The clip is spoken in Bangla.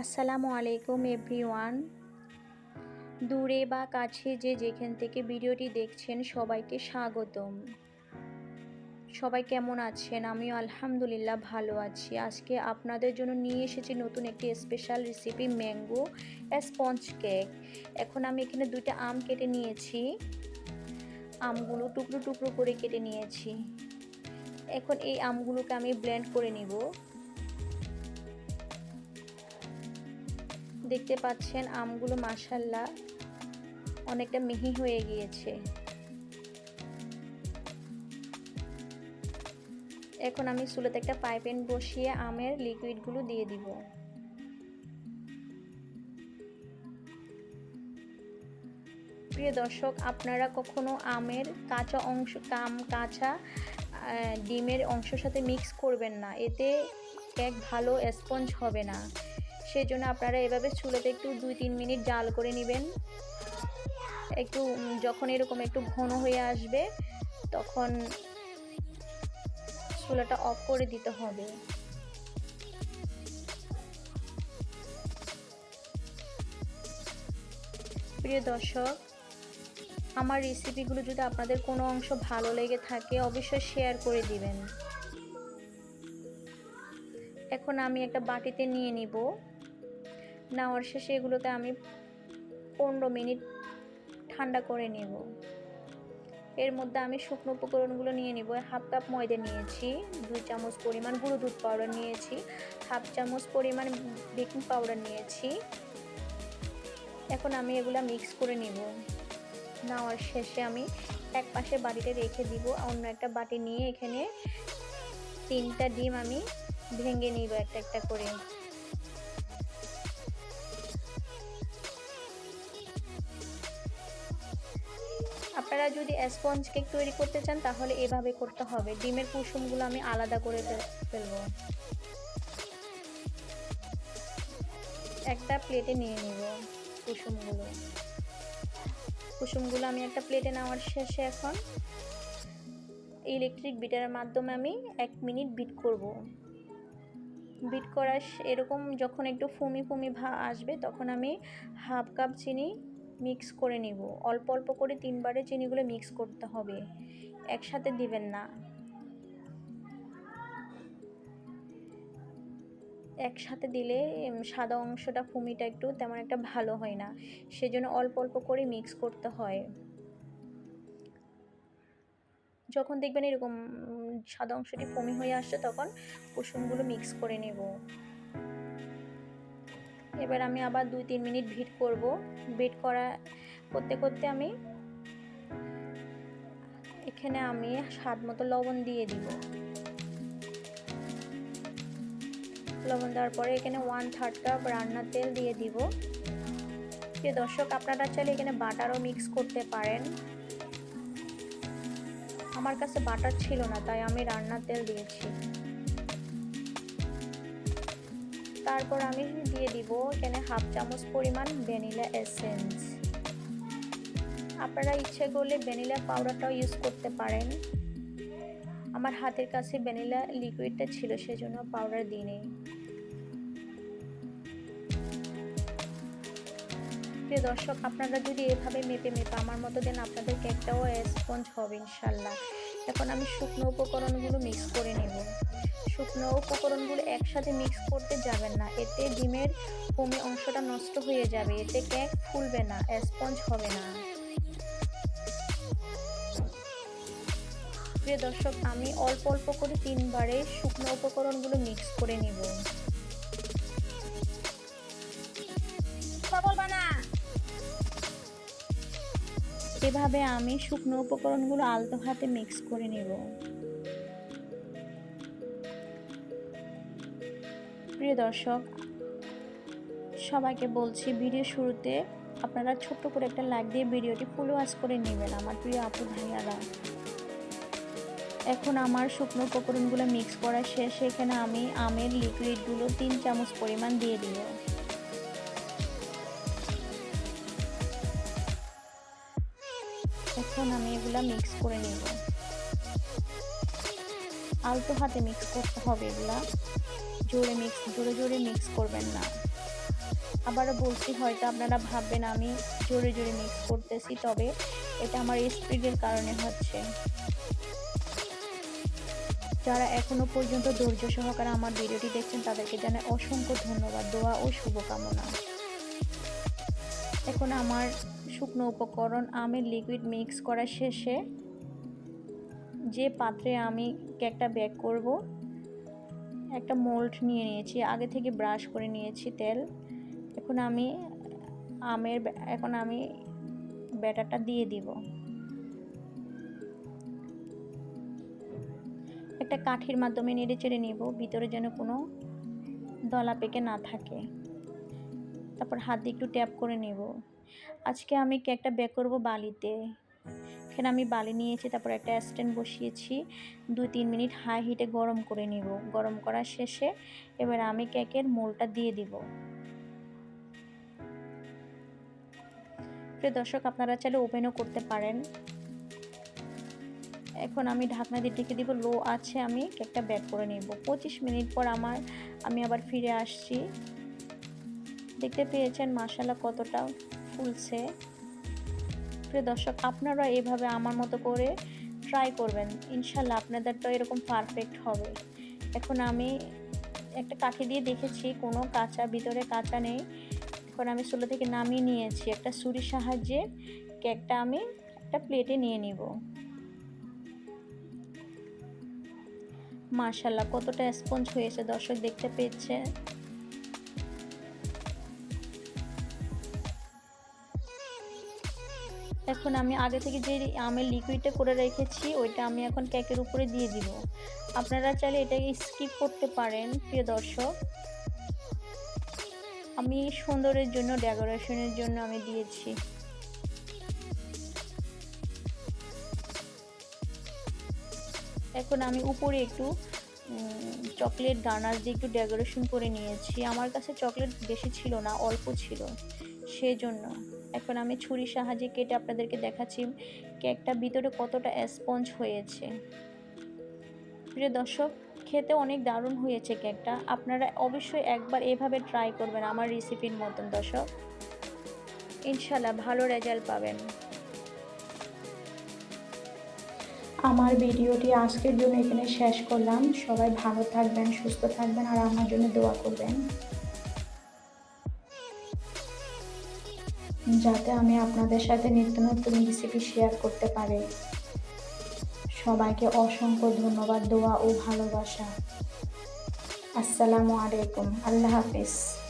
আসসালামু আলাইকুম এভরিওয়ান। দূরে বা কাছে যে যেখান থেকে ভিডিওটি দেখছেন সবাইকে স্বাগতম। সবাই কেমন আছেন? আমিও আলহামদুলিল্লাহ ভালো আছি। আজকে আপনাদের জন্য নিয়ে এসেছি নতুন একটি special recipe mango sponge cake এখন আমি এখানে দুইটা আম কেটে নিয়েছি। আমগুলো টুকরো টুকরো করে কেটে নিয়েছি। এখন এই আমগুলোকে আমি ব্লেন্ড করে নিব। দেখতে পাচ্ছেন আমগুলো মাসাল্লাহ অনেকটা মিহি হয়ে গিয়েছে। এখন আমি চুলোতে একটা পাইপেন বসিয়ে আমের লিকুইডগুলো দিয়ে দিব। প্রিয় দর্শক, আপনারা কখনো আমের কাঁচা অংশ, কাম, কাঁচা ডিমের অংশের সাথে মিক্স করবেন না। এতে কেক ভালো স্পঞ্জ হবে না। সেই জন্য আপনারা এভাবে চুলোতে একটু দুই তিন মিনিট জাল করে নেবেন। একটু যখন এরকম একটু ঘন হয়ে আসবে, তখন চুলাটা অফ করে দিতে হবে। প্রিয় দর্শক, আমার রেসিপিগুলো যদি আপনাদের কোনো অংশ ভালো লেগে থাকে, অবশ্যই শেয়ার করে দিবেন। এখন আমি একটা বাটিতে নিয়ে নিব। নেওয়ার শেষে এগুলোতে আমি পনেরো মিনিট ঠান্ডা করে নেব। এর মধ্যে আমি শুকনো উপকরণগুলো নিয়ে নিব। হাফ কাপ ময়দা নিয়েছি, দুই চামচ পরিমাণ গুঁড়ো দুধ পাউডার নিয়েছি, হাফ চামচ পরিমাণ বেকিং পাউডার নিয়েছি। এখন আমি এগুলো মিক্স করে নিব। নেওয়ার শেষে আমি এক পাশে বাটিতে রেখে দিব। অন্য একটা বাটি নিয়ে এখানে তিনটা ডিম আমি ভেঙে নিব একটা একটা করে। আপনারা যদি স্পঞ্জ কেক তৈরি করতে চান, তাহলে এভাবে করতে হবে। ডিমের কুসুমগুলো আমি আলাদা করে ফেলব। একটা প্লেটে নিয়ে নিব কুসুমগুলো। কুসুমগুলো আমি একটা প্লেটে নেওয়ার শেষে এখন ইলেকট্রিক বিটারের মাধ্যমে আমি এক মিনিট বিট করব। বিট করা এরকম যখন একটু ফুমি ফুমি ভা, আসবে, তখন আমি হাফ কাপ চিনি মিক্স করে নিব। অল্প অল্প করে তিনবারে চিনিগুলো মিক্স করতে হবে। একসাথে দিবেন না। একসাথে দিলে সাদা অংশটা ফুমিটা একটু তেমন একটা ভালো হয় না। সেজন্য অল্প অল্প করে মিক্স করতে হয়। যখন দেখবেন এরকম সাদা অংশটি ফুমি হয়ে আসছে, তখন কুসুমগুলো মিক্স করে নেব। এবার আমি আবার দুই তিন মিনিট ভিট করব। ভিট করা করতে করতে আমি এখানে আমি স্বাদ মতো লবণ দিয়ে দিব। লবণ দেওয়ার পরে এখানে ওয়ান থার্ড কাপ রান্নার তেল দিয়ে দিব। যে দর্শক, আপনারা চাইলে এখানে বাটারও মিক্স করতে পারেন। আমার কাছে বাটার ছিল না, তাই আমি রান্নার তেল দিয়েছি। তারপর আমি দিয়ে দিব এখানে হাফ চামচ পরিমাণ ভ্যানিলা এসেন্স। আপনারা ইচ্ছে করলে ভ্যানিলা পাউডারটাও ইউজ করতে পারেন। আমার হাতের কাছে ভ্যানিলা লিকুইডটা ছিল, সেজন্য পাউডার দিই প্রিয় দর্শক, আপনারা যদি এভাবে মেপে মেপে আমার মতো দেন আপনাদের কেকটাও স্পঞ্জ হবে, ইনশাল্লাহ। এখন আমি শুকনো উপকরণগুলো মিক্স করে নেব। শুকনো উপকরণগুলো একসাথে মিক্স করতে যাবেন না। এতে ডিমের কমে অংশটা নষ্ট হয়ে যাবে। এতে কেক ফুলবে না স্পঞ্জ হবে না। প্রিয় দর্শক, আমি অল্প অল্প করে তিনবারে শুকনো উপকরণগুলো মিক্স করে নিব। এভাবে আমি শুকনো উপকরণগুলো আলতো হাতে মিক্স করে নেব। প্রিয় দর্শক, সবাইকে বলছি ভিডিও শুরুতে আপনারা ছোট্ট করে একটা লাইক দিয়ে ভিডিওটি ফুল ওয়াচ করে নেবেন আমার প্রিয় আপু ভাইয়ারা। এখন আমার শুকনো উপকরণগুলো মিক্স করা শেষ এখানে আমি আমের লিকুইডগুলো তিন চামচ পরিমাণ দিয়ে দিব এখন আমি এগুলা মিক্স করে নেব। আলতো হাতে মিক্স করতে হবে এগুলা। জোরে মিক্স জোরে জোরে মিক্স করবেন না। আবারও বলছি, হয়তো আপনারা ভাববেন আমি জোরে জোরে মিক্স করতেছি, তবে এটা আমার স্পিডের কারণে হচ্ছে। যারা এখনও পর্যন্ত ধৈর্য সহকারে আমার ভিডিওটি দেখছেন, তাদেরকে জানাই অসংখ্য ধন্যবাদ, দোয়া ও শুভকামনা। এখন আমার শুকনো উপকরণ আমের লিকুইড মিক্স করা শেষে যে পাত্রে আমি কেকটা ব্যাক করব, একটা মোল্ড নিয়ে নিয়েছি। আগে থেকে ব্রাশ করে নিয়েছি তেল। এখন আমি আমের এখন আমি ব্যাটারটা দিয়ে দিব। একটা কাঠির মাধ্যমে নেড়ে চেড়ে নিব, ভিতরে যেন কোনো দলা পেকে না থাকে। তারপর হাত দিয়ে একটু ট্যাপ করে নেব। আজকে আমি কেকটা বেক করব বালিতে। এখানে আমি বালি নিয়েছি, তারপর একটা স্ট্যান্ড বসিয়েছি। দুই তিন মিনিট হাই হিটে গরম করে নিব। গরম করার শেষে এবার আমি কেকের মোলটা দিয়ে দিব। প্রিয় দর্শক, আপনারা চাইলে ওপেনও করতে পারেন। এখন আমি ঢাকনা দিয়ে ঢেকে দিব, লো আছে আমি কেকটা ব্যাক করে নিব। পঁচিশ মিনিট পর আমার, আমি আবার ফিরে আসছি। দেখতে পেয়েছেন মাসালা কতটা ফুলছে। প্রিয় দর্শক আপনারা এভাবে আমার মতো করে ট্রাই করবেন। ইনশাল্লাহ আপনাদের তো এরকম পারফেক্ট হবে। এখন আমি একটা কাঠি দিয়ে দেখেছি, কোনো কাঁচা, ভিতরে কাঁচা নেই। এখন আমি চুলো থেকে নামিয়ে নিয়েছি। একটা ছুরির সাহায্যে কেকটা আমি একটা প্লেটে নিয়ে নিব। মার্শাল্লাহ কতটা স্পঞ্জ হয়েছে দর্শক দেখতে পেয়েছে এখন আমি আগে থেকে যে আমের লিকুইডটা করে রেখেছি, ওইটা আমি এখন কেকের উপরে দিয়ে দিব। আপনারা চাইলে এটাকে স্কিপ করতে পারেন, প্রিয় দর্শক। আমি সুন্দরের জন্য ডেকোরেশনের জন্য আমি দিয়েছি। এখন আমি উপরে একটু চকলেট গার্নার দিয়ে একটু ডেকোরেশন করে নিয়েছি। আমার কাছে চকলেট বেশি ছিল না, অল্প ছিল। সেই জন্য। এখন আমি ছুরির সাহায্যে কেটে আপনাদেরকে দেখাচ্ছি কেকটা ভিতরে কতটা স্পঞ্জ হয়েছে। প্রিয় দর্শক, খেতে অনেক দারুণ হয়েছে কেকটা। আপনারা অবশ্যই একবার এভাবে ট্রাই করবেন আমার রেসিপির মতন, দর্শক। ইনশাল্লাহ ভালো রেজাল্ট পাবেন। আমার ভিডিওটি আজকের জন্য এখানে শেষ করলাম। সবাই ভালো থাকবেন, সুস্থ থাকবেন আর আমার জন্য দোয়া করবেন। যাতে আমি আপনাদের সাথে নিত্য নতুন রেসিপি শেয়ার করতে পারি। সবাইকে অসংখ্য ধন্যবাদ, দোয়া ও ভালোবাসা। আসসালামু আলাইকুম। আল্লাহ হাফিজ।